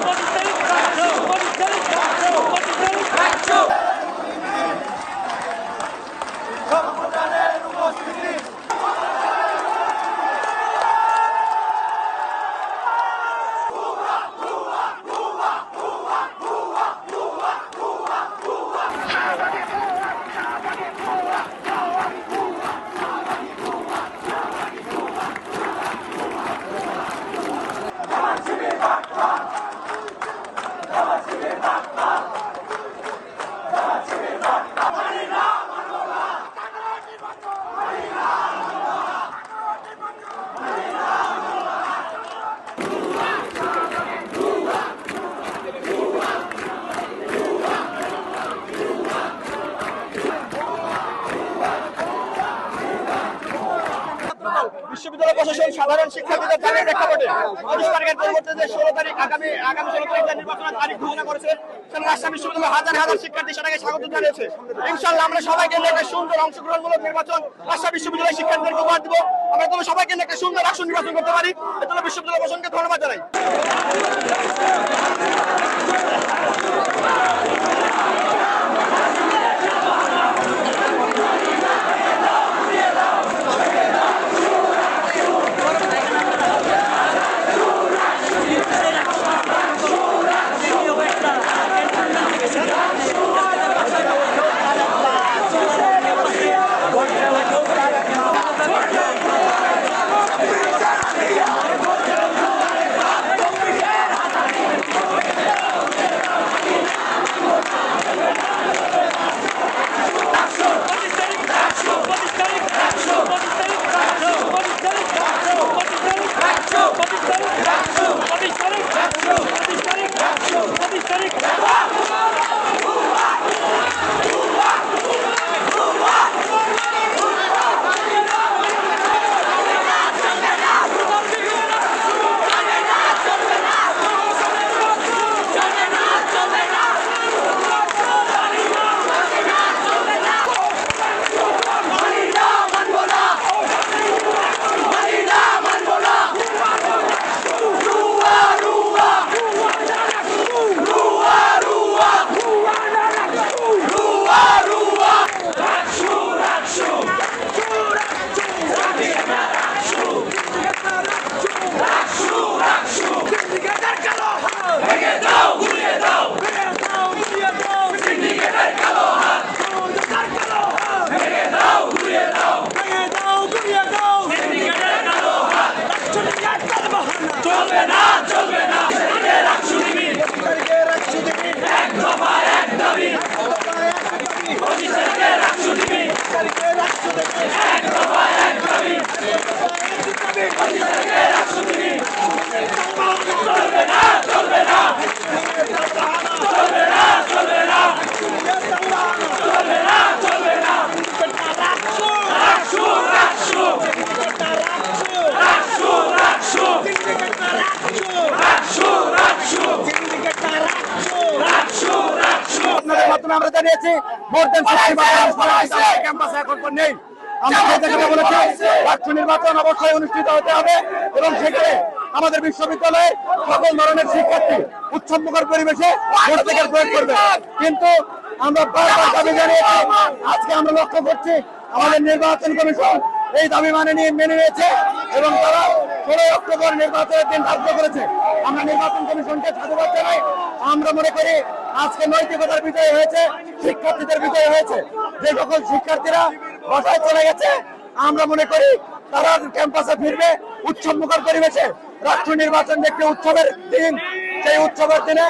back Macho! Macho! Macho! Macho! Macho! বিশ্ববিদ্যালয় প্রশাসন সাধারণ শিক্ষার্থীদের দাবির প্রেক্ষাপটে তারিখের পরিবর্তে যে ষোলো তারিখ আগামী আগামী ষোলো তারিখ নির্বাচনের তারিখ ঘোষণা করেছে, সেখানে রাজশাহী বিশ্ববিদ্যালয় হাজার হাজার শিক্ষার্থী সেটাকে স্বাগত জানিয়েছে। ইনশাল্লাহ আমরা সবাইকে নিয়ে একটা সুন্দর অংশগ্রহণমূলক নির্বাচন রাজশাহী বিশ্ববিদ্যালয় শিক্ষার্থীদের উপহার দিব। আমরা তুমি সবাইকে নিয়ে একটা সুন্দর আসন নির্বাচন করতে পারি। এজন্য বিশ্ববিদ্যালয় প্রশাসনকে ধন্যবাদ জানাই। জানিয়েছি মোর দেন ক্যাম্পাসে এখন নেই। আমরা সেই বলেছি রাষ্ট্র নির্বাচন অবশ্যই অনুষ্ঠিত হতে হবে এবং সেখানে আমাদের বিশ্ববিদ্যালয়ে সকল ধরনের শিক্ষার্থী উৎসবমুখর পরিবেশে প্রয়োগ করবে। কিন্তু আমরা বারবার দাবি জানিয়েছি আজকে আমরা লক্ষ্য করছি আমাদের নির্বাচন কমিশন এই দাবি মানে নিয়ে মেনে নিয়েছে এবং তারা ষোলোই অক্টোবর নির্বাচনের দিন ধার্য করেছে। আমরা নির্বাচন কমিশনকে সাধুবাদ জানাই। আমরা মনে করি আজকে নৈতিকতার বিজয় হয়েছে, শিক্ষার্থীদের বিজয় হয়েছে। যে সকল শিক্ষার্থীরা বাসায় চলে গেছে, আমরা মনে করি তারা ক্যাম্পাসে ফিরবে উৎসব মুখর পরিবেশে। রাষ্ট্র নির্বাচন একটি উৎসবের দিন, সেই উৎসবের দিনে